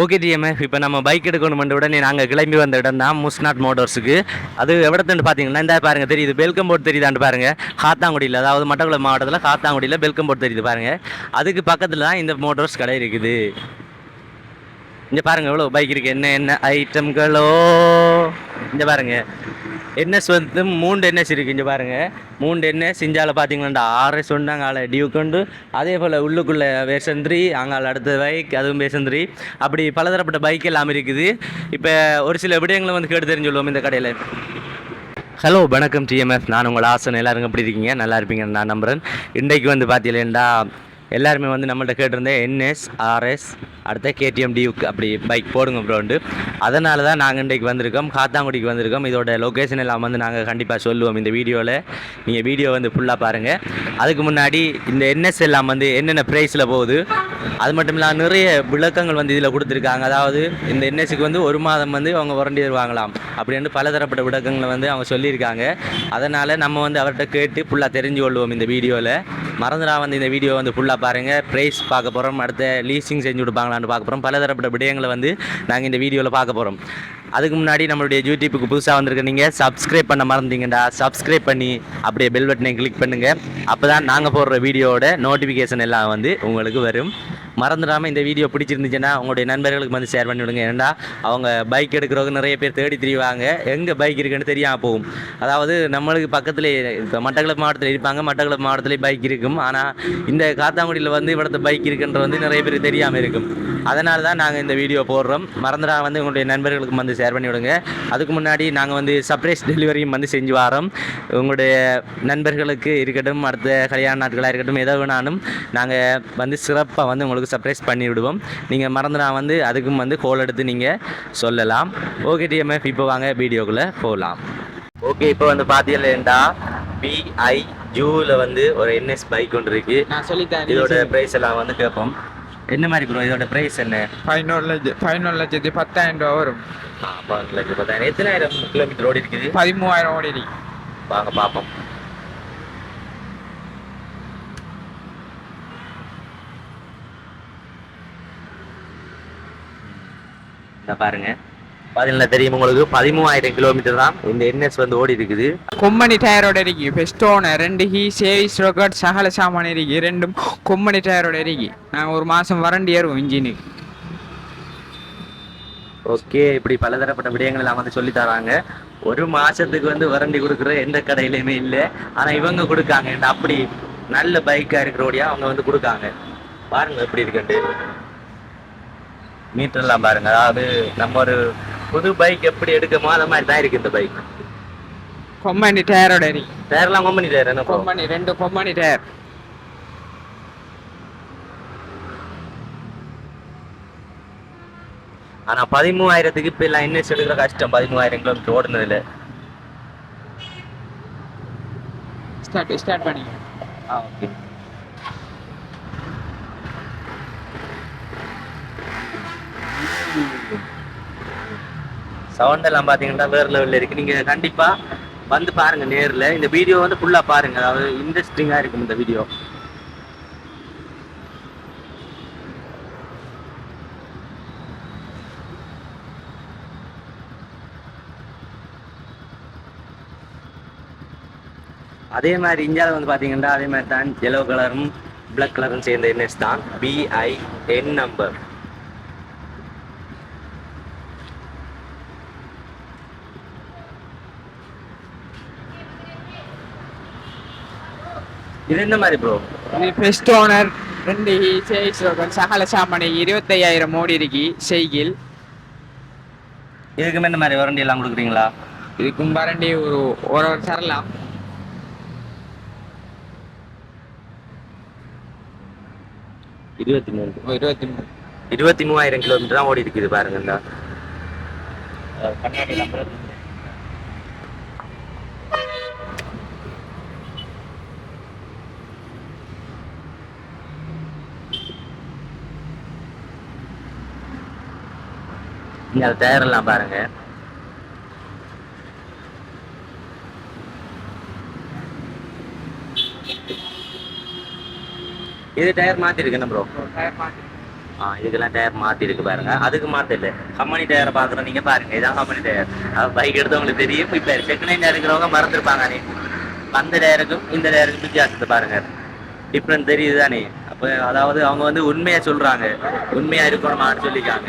Okay TMF இப்போ நம்ம bike எடுக்கணுமென்ற உடனே நாங்கள் கிளம்பி வந்த இடம் தான் முஸ்நாட் மோட்டர்ஸுக்கு. அது எவ்வளோத்துன்னு பார்த்தீங்கன்னா இந்த பாருங்க தெரியுது. பெல்கம் போர்ட் தெரியுதான்னு பாருங்கள் காத்தாங்குடியில் அதாவது மட்டக்குளம் மாவட்டத்தில் காத்தாங்குடியில் பெல்கம் போர்ட் தெரியுது பாருங்கள் அதுக்கு பக்கத்தில் தான் இந்த மோட்டர்ஸ் கடை இருக்குது. இங்கே பாருங்க எவ்வளோ பைக் இருக்கு. என்ன என்ன ஐட்டம்களோ இங்கே பாருங்க. என்எஸ் வந்து மூண்டு என்எஸ் இருக்கு இங்கே பாருங்க. மூணு என்எஸ் இஞ்சால பார்த்தீங்கன்னா ஆர்எஸ் ஒன்று அங்கால டியூக் உண்டு அதே போல் உள்ளுக்குள்ள வேசந்திரி அங்கால அடுத்த பைக் அதுவும் வேசந்திரி அப்படி பலதரப்பட்ட பைக் எல்லாம் இருக்குது. இப்போ ஒரு சில விடயங்களை வந்து கேட்டு தெரிஞ்சுள்ளோம் இந்த கடையில். ஹலோ வணக்கம் டிஎம்எஃப் நான் உங்கள் ஆசன். எல்லாரும் எப்படி இருக்கீங்க? நல்லா இருப்பீங்கன்னு நான் நம்புகிறேன் இன்றைக்கு வந்து பார்த்தீங்கன்னா எல்லாருமே வந்து நம்மள்ட்ட கேட்டிருந்தேன் என்எஸ் ஆர்எஸ் அடுத்த கேடிஎம் டியூக் அப்படி பைக் போடுங்க ப்ரோண்டு அதனால தான் நாங்கள் இன்றைக்கு வந்திருக்கோம் காத்தாங்குடிக்கு வந்திருக்கோம். இதோட லொக்கேஷன் எல்லாம் வந்து நாங்கள் கண்டிப்பாக சொல்லுவோம் இந்த வீடியோவில் நீங்கள் வீடியோ வந்து ஃபுல்லாக பாருங்கள் அதுக்கு முன்னாடி இந்த என்எஸ் எல்லாம் வந்து என்னென்ன ப்ரைஸில் போகுது அது மட்டும் இல்லாமல் நிறைய விளக்கங்கள் வந்து இதில் கொடுத்துருக்காங்க. அதாவது இந்த என்எஸ்க்கு வந்து ஒரு மாதம் வந்து அவங்க உரண்டி தருவாங்களாம் அப்படின்னு பலதரப்பட்ட விளக்கங்களை வந்து அவங்க சொல்லியிருக்காங்க. அதனால் நம்ம வந்து அவர்கிட்ட கேட்டு ஃபுல்லாக தெரிஞ்சு கொள்வோம் இந்த வீடியோவில் மறந்துடா வந்து இந்த வீடியோ வந்து ஃபுல்லாக பாருங்கள் ப்ரைஸ் பார்க்க போகிறோம் அடுத்த லீசிங் செஞ்சு கொடுப்பாங்களான்னு பார்க்க போகிறோம் பலதரப்பட்ட விடயங்களை வந்து நாங்கள் இந்த வீடியோவில் பார்க்க போகிறோம் அதுக்கு முன்னாடி நம்மளுடைய யூடியூப்புக்கு புதுசாக வந்திருக்க நீங்கள் சப்ஸ்கிரைப் பண்ண மறந்தீங்கடா சப்ஸ்கிரைப் பண்ணி அப்படியே பெல் பட்டனை கிளிக் பண்ணுங்கள் அப்போ தான் நாங்கள் போடுற வீடியோவோட நோட்டிஃபிகேஷன் எல்லாம் வந்து உங்களுக்கு வரும். மறந்துடாமல் இந்த வீடியோ பிடிச்சிருந்துச்சுன்னா உங்களுடைய நண்பர்களுக்கு வந்து ஷேர் பண்ணிவிடுங்க. ஏன்னா அவங்க பைக் எடுக்கிறவங்க நிறைய பேர் தேடி தெரிவாங்க. எங்கே பைக் இருக்குன்னு தெரியாமல் போகும். அதாவது நம்மளுக்கு பக்கத்தில் இப்போ மட்டக்களப்பு மாவட்டத்தில் இருப்பாங்க. மட்டக்களப்பு மாவட்டத்திலே பைக் இருக்கும். ஆனால் இந்த காத்தாங்குடியில் வந்து இவ்வளோத்த பைக் இருக்குன்ற வந்து நிறைய பேர் தெரியாமல் இருக்கும். அதனால தான் நாங்கள் இந்த வீடியோ போடுறோம். மறந்துடா வந்து உங்களுடைய நண்பர்களுக்கு வந்து ஷேர் பண்ணி விடுங்க அதுக்கு முன்னாடி நாங்கள் வந்து சர்ப்ரைஸ் டெலிவரியும் வந்து செஞ்சு வரோம். உங்களுடைய நண்பர்களுக்கு இருக்கட்டும் அடுத்த கல்யாண நாட்களாக இருக்கட்டும் எதை வேணாலும் நாங்கள் வந்து சிறப்பாக வந்து உங்களுக்கு சர்ப்ரைஸ் பண்ணி விடுவோம் நீங்கள் மறந்துடா வந்து அதுக்கும் வந்து கோல் எடுத்து நீங்கள் சொல்லலாம். ஓகே டிஎம்எஃப் இப்போ வாங்க வீடியோக்குள்ளே போகலாம் ஓகே இப்போ வந்து பார்த்தீங்கன்னா பிஐ ஜூவில் வந்து ஒரு என்எஸ் பைக் ஒன்று இருக்கு. நான் சொல்லித்தரேன் இதோட ப்ரைஸ் எல்லாம் வந்து கேட்போம் என்ன மாதிரி ப்ரோ இதோட ப்ரைஸ் என்ன? பதினோரு லட்சம் பதினோரு லட்சத்தி பத்தாயிரம் ரூபா வரும். லட்சம் பத்தாயிரம். எத்தனாயிரம் கிலோமீட்டர் ஓடி இருக்குது? பதிமூவாயிரம் ஓடி இருக்கு. வாங்க பார்ப்போம் பாருங்க. பதினேழு தெரியும் உங்களுக்கு? பதிமூவாயிரம் கிலோமீட்டர் தான் இந்த என்எஸ் வந்து ஓடி இருக்குது. கொம்மணி டயரோட இருக்கு பெஸ்டோன ரெண்டு ஹீ சேவிஸ் ரோக்கட் சகல சாமான் இருக்கு ரெண்டும் கொம்மணி டயரோட இருக்கு நாங்கள் ஒரு மாதம் வரண்டி ஏறுவோம் இன்ஜினுக்கு ஓகே இப்படி பலதரப்பட்ட விடயங்கள் எல்லாம் வந்து சொல்லி தராங்க. ஒரு மாசத்துக்கு வந்து வரண்டி கொடுக்குற எந்த கடையிலுமே இல்லை. ஆனா இவங்க கொடுக்காங்க. அப்படி நல்ல பைக்கா இருக்கிறோடியா அவங்க வந்து கொடுக்காங்க. பாருங்க எப்படி இருக்குன்ட்டு. மீட்டர் எல்லாம் பாருங்க. அதாவது நம்ம ஒரு புது பைக் எப்படி எடுக்கமோ அந்த மாதிரி தான் இருக்கு இந்த பைக் கொம்மணி டயரோட இருக்கு பேரெல்லாம் கம்பெனி டயர் என்ன? கொம்மணி ரெண்டு கொம்மணி டயர் ஆனா பதிமூவாயிரத்துக்கு இப்ப எல்லாம் என்ன எடுக்கிற கஷ்டம்? பதிமூவாயிரம் கிலோமீட்டர் ஓடுனதுல. ஸ்டார்ட் ஸ்டார்ட் பண்ணி ஆ ஓகே சவுண்ட் எல்லாம் பாத்தீங்கன்னா வேற லெவல்ல இருக்கு. நீங்க கண்டிப்பா வந்து பாருங்க நேர்ல. இந்த வீடியோ வந்து ஃபுல்லா பாருங்க. அதாவது இன்ட்ரெஸ்டிங்காக இருக்கும் இந்த வீடியோ அதே மாதிரி இந்தியாவில் வந்து பாத்தீங்கன்னா அதே மாதிரி தான் எல்லோ கலரும் பிளாக் கலரும் சேர்ந்த என்எஸ் தான் பிஐ என் நம்பர் இது என்ன மாதிரி ப்ரோ இது பெஸ்டோனர் ரெண்டு ரோக்கட் சகல சாமான் இருபத்தையாயிரம் ஓடி இருக்கு செய்கில் இதுக்கு என்ன மாதிரி வாரண்டி எல்லாம் கொடுக்குறீங்களா? இதுக்கும் வரண்டி ஒரு ஒரு ஒரு தரலாம். இருபத்தி மூணு. இருபத்தி மூணு. இருபத்தி மூவாயிரம் கிலோமீட்டர் தான் ஓடி இருக்குது பாருங்க கண்ணாடி நம்பர் இங்க அது டயர் எல்லாம் பாருங்க. இது டயர் மாத்திருக்கு என்ன ப்ரோ ஆ இதுக்கெல்லாம் டயர் மாத்திருக்கு பாருங்க. அதுக்கு மாத்த இல்ல. கம்பெனி டயரை பார்க்குறோம் நீங்கள் பாருங்க. இதான் கம்பெனி டயர். பைக் எடுத்தவங்களுக்கு தெரியும். இப்போ செகண்ட் ஹேண்ட் இருக்கிறவங்க மறந்துருப்பாங்க நீ அந்த டயருக்கும் இந்த டயருக்கும் வித்தியாசத்தை பாருங்க. டிஃப்ரெண்ட் தெரியுது தானே. அப்போ அதாவது அவங்க வந்து உண்மையாக சொல்கிறாங்க உண்மையாக இருக்கணுமான்னு சொல்லிக்காங்க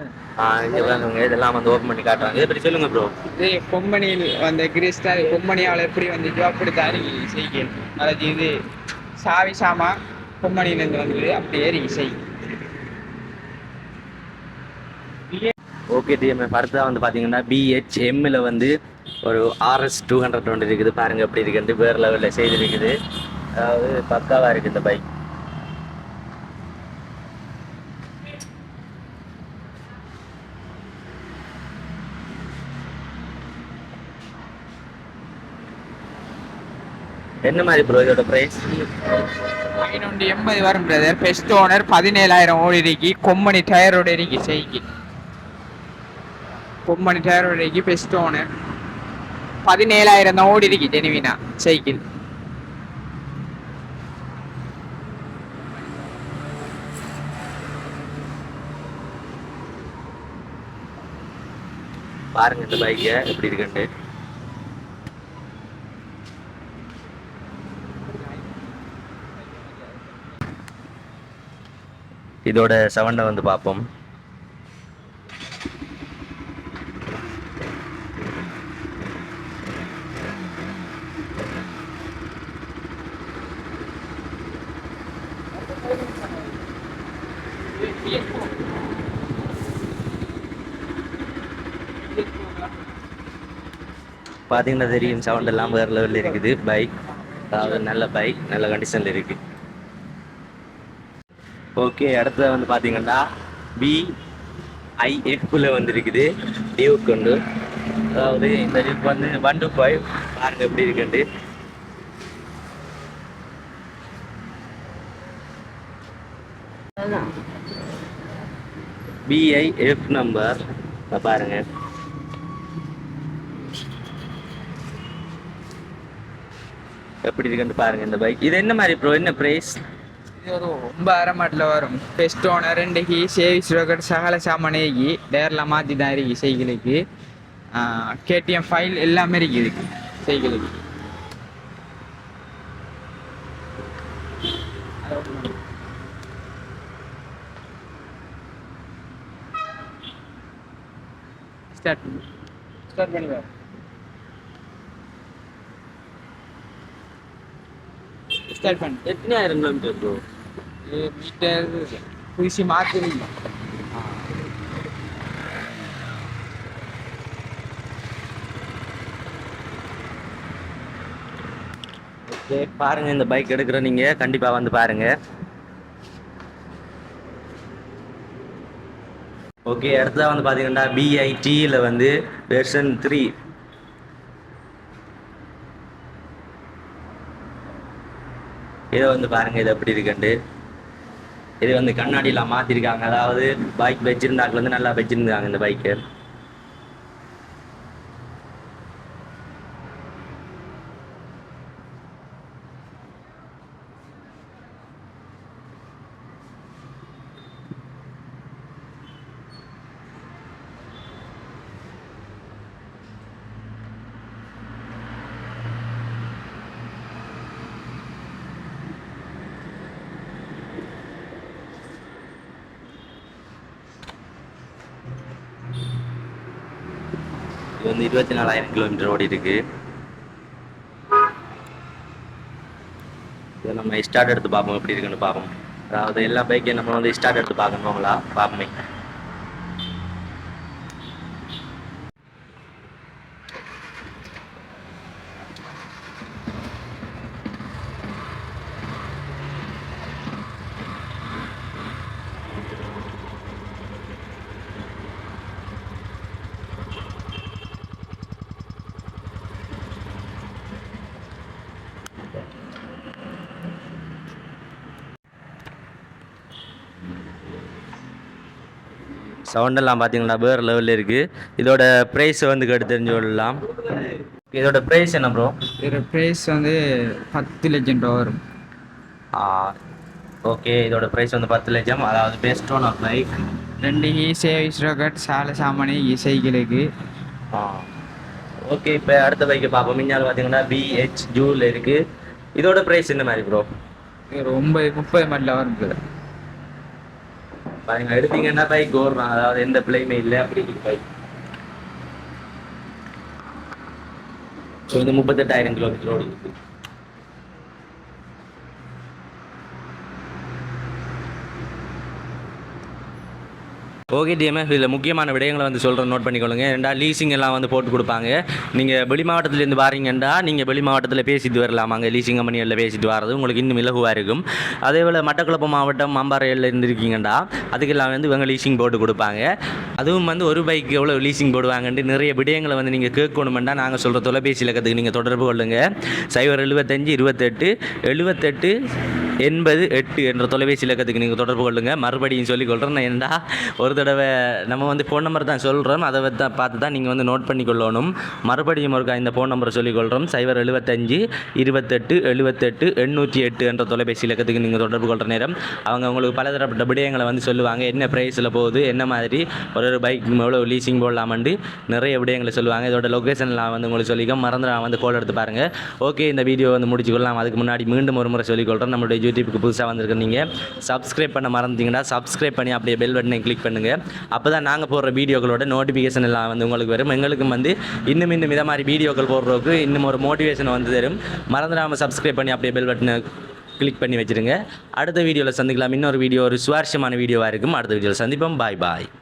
ஆ இங்கே பாருங்க இதெல்லாம் வந்து ஓப்பன் பண்ணி காட்டுறாங்க. இதை பற்றி சொல்லுங்க ப்ரோ இது கொம்பனியில் வந்த கிறிஸ்டார் கொம்பனியால் எப்படி வந்துச்சோ அப்படி தருகி செய்கிறேன் அதாவது இது சாவி சாமா கொம்பனியிலேருந்து வந்தது அப்படியே செய். ஓகே டிஎம்எஃப் அடுத்ததாக வந்து பார்த்தீங்கன்னா பிஹெச்எம்மில் வந்து ஒரு ஆர்எஸ் டூ ஹண்ட்ரட் ஒன்று இருக்குது. பாருங்க எப்படி இருக்குன்ட்டு வேறு லெவலில் செய்திருக்குது. அதாவது பக்காவாக இருக்குது இந்த பைக் என்ன மாதிரி ப்ரோ இதோட ப்ரைஸ் பதினொன்று எண்பது வரும் பிரதர் பெஸ்ட் ஓனர் பதினேழாயிரம் ஓடி இருக்கி. கொம்பனி டயரோட இருக்கி செய்கி. கொம்பனி டயரோட இருக்கி பெஸ்ட் ஓனர் பதினேழாயிரம் தான் ஓடி இருக்கி ஜெனுவினா சைக்கிள் பாருங்க இந்த பைக்கை எப்படி இருக்குன்ட்டு. இதோட செவனை வந்து பார்ப்போம். பார்த்தீங்கன்னா தெரியும் சவுண்ட் எல்லாம் வேறு லெவலில் இருக்குது. பைக் அதாவது நல்ல பைக் நல்ல கண்டிஷனில் இருக்கு. ஓகே அடுத்தது வந்து பார்த்தீங்கன்னா பி ஐஎஃப்ல வந்து இருக்குது டியூக் கொண்டு. அதாவது இந்த டியூக் வந்து ஒன் டு ஃபைவ் பாருங்க எப்படி இருக்குன்ட்டு. பிஐஎஃப் நம்பர் பாருங்க. எப்படி இருக்குன்னு பாருங்க இந்த பைக் இது என்ன மாதிரி ப்ரோ என்ன ப்ரைஸ் இது ஒரு ஒன்பதாயிரம் மாட்டில் வரும். பெஸ்ட் ஓனர் ரெண்டு கி. சேவிஸ் ரோக்கெட் சகல சாமானேகி டேரில் மாற்றி தான் இருக்கு சைக்கிளுக்கு கேடிஎம் ஃபைல் எல்லாமே இருக்கு இதுக்கு சைக்கிளுக்கு ஸ்டார்ட் ஸ்டார்ட் பண்ணுங்க ஸ்டார்ட் பண்ணு. எத்தனாயிரம் கிலோமீட்டர் e meter ಕೃಷಿ ಮಾಡ್ತೀನಿ ஓகே பாருங்க இந்த பைக் எடுக்கிறோம் நீங்க. கண்டிப்பா வந்து பாருங்க. ஓகே அடுத்ததாக வந்து பார்த்தீங்கன்னா பிஐடியில் வந்து வெர்ஷன் த்ரீ இதை வந்து பாருங்கள் இது எப்படி இருக்குன்ட்டு. இது வந்து கண்ணாடியில் மாத்திருக்காங்க. அதாவது பைக் வச்சிருந்தாக்கள் வந்து நல்லா வச்சிருந்தாங்க இந்த பைக்கு வந்து இருபத்தி நாலாயிரம் கிலோமீட்டர் ஓடி இருக்கு இதை நம்ம ஸ்டார்ட் எடுத்து பார்ப்போம். எப்படி இருக்குன்னு பார்ப்போம். அதாவது எல்லா பைக்கையும் நம்ம வந்து ஸ்டார்ட் எடுத்து பார்க்கணுங்களா பார்ப்போமே. சவுண்டெல்லாம் பார்த்தீங்கன்னா வேறு லெவலில் இருக்குது இதோட ப்ரைஸ் வந்து கேட்டு தெரிஞ்சு கொள்ளலாம் இதோட ப்ரைஸ் என்ன ப்ரோ இதோட ப்ரைஸ் வந்து பத்து லட்சம் ரூபா வரும். ஓகே இதோட ப்ரைஸ் வந்து பத்து லட்சம். அதாவது பெஸ்ட் ஒன் ஆஃப் பைக் ரெண்டு ஹீ சேவிஸ் ராக்கெட் சால சாமானி இ சைக்கிளுக்கு ஓகே இப்போ அடுத்த பைக்கை பார்ப்போம். மிஞ்சால் பார்த்தீங்கன்னா பிஹெச் ஜூல் இருக்குது இதோட ப்ரைஸ் என்ன மாதிரி ப்ரோ ஒன்பது முப்பது மாடலில் வரும். பாருங்க எடுத்தீங்கன்னா பைக் ஓடுறான் அதாவது எந்த பிள்ளையுமே இல்லை அப்படி பைக் ஸோ இது முப்பத்தெட்டாயிரம் கிலோமீட்டர் ஓடி ஓகே டிஎம்எஃப் இதில் முக்கியமான விடயங்களை வந்து சொல்கிறேன் நோட் பண்ணிக்கொள்ளுங்க. ஏன்டா லீசிங் எல்லாம் வந்து போட்டு கொடுப்பாங்க. நீங்கள் வெளி மாவட்டத்துலேருந்து வாரீங்கண்டா நீங்கள் வெளி மாவட்டத்தில் பேசிட்டு வரலாம் அங்கே லீசிங் கம்பெனிகளில் பேசிட்டு வரது உங்களுக்கு இன்னும் இலகுவாக இருக்கும். அதே போல் மாவட்டம் மாம்பாறையில் இருந்திருக்கீங்கண்டா அதுக்கெல்லாம் வந்து இவங்க லீசிங் போட்டு கொடுப்பாங்க. அதுவும் வந்து ஒரு பைக் எவ்வளோ லீசிங் போடுவாங்கன்ட்டு நிறைய விடயங்களை வந்து நீங்கள் கேட்கணுமெண்டா நாங்கள் சொல்கிற தொலைபேசி இலக்கத்துக்கு நீங்கள் தொடர்பு கொள்ளுங்கள் சைபர் எழுபத்தஞ்சு இருபத்தெட்டு எழுபத்தெட்டு எண்பது எட்டு என்ற தொலைபேசி இலக்கத்துக்கு நீங்கள் தொடர்பு கொள்ளுங்கள் மறுபடியும் சொல்லிக் கொள்கிறேன் நான் ஏன்டா ஒரு தடவை நம்ம வந்து ஃபோன் நம்பர் தான் சொல்கிறோம் அதை தான் பார்த்து தான் நீங்கள் வந்து நோட் பண்ணி கொள்ளணும். மறுபடியும் ஒருக்கா இந்த ஃபோன் நம்பரை சொல்லிக் கொள்கிறோம் சைபர் எழுபத்தஞ்சு இருபத்தெட்டு எழுபத்தெட்டு எண்ணூற்றி எட்டு என்ற தொலைபேசி இலக்கத்துக்கு நீங்கள் தொடர்பு கொள்கிற நேரம். அவங்க உங்களுக்கு பலதரப்பட்ட விடயங்களை வந்து சொல்லுவாங்க. என்ன ப்ரைஸில் போகுது என்ன மாதிரி ஒரு ஒரு பைக் எவ்வளோ லீசிங் போடலாமண்டு நிறைய விடயங்களை சொல்லுவாங்க. இதோட லொக்கேஷன்லாம் வந்து உங்களுக்கு சொல்லிக்க மறந்து நான் வந்து கோல் எடுத்து பாருங்கள் ஓகே இந்த வீடியோ வந்து முடிச்சுக்கொள்ளலாம். அதுக்கு முன்னாடி மீண்டும் ஒரு முறை சொல்லிக்கொள்கிறேன் நம்மளுடைய யூடியூப்புக்கு புதுசாக வந்திருக்கு நீங்கள் சப்ஸ்கிரைப் பண்ண மறந்தீங்கன்னா சப்ஸ்கிரைப் பண்ணி அப்படியே பெல் பட்டனை கிளிக் பண்ணுங்கள் அப்போ தான் நாங்கள் போடுற வீடியோக்களோட நோட்டிஃபிகேஷன் எல்லாம் வந்து உங்களுக்கு வரும். எங்களுக்கும் வந்து இன்னும் இன்னும் இதை மாதிரி வீடியோக்கள் போடுறதுக்கு இன்னும் ஒரு மோட்டிவேஷன் வந்து தரும். மறந்துடாமல் சப்ஸ்கிரைப் பண்ணி அப்படியே பெல் பட்டனை கிளிக் பண்ணி வச்சுருங்க. அடுத்த வீடியோவில் சந்திக்கலாம். இன்னொரு வீடியோ ஒரு சுவாரஸ்யமான வீடியோவாக இருக்கும். அடுத்த வீடியோவில் சந்திப்போம். பாய் பாய்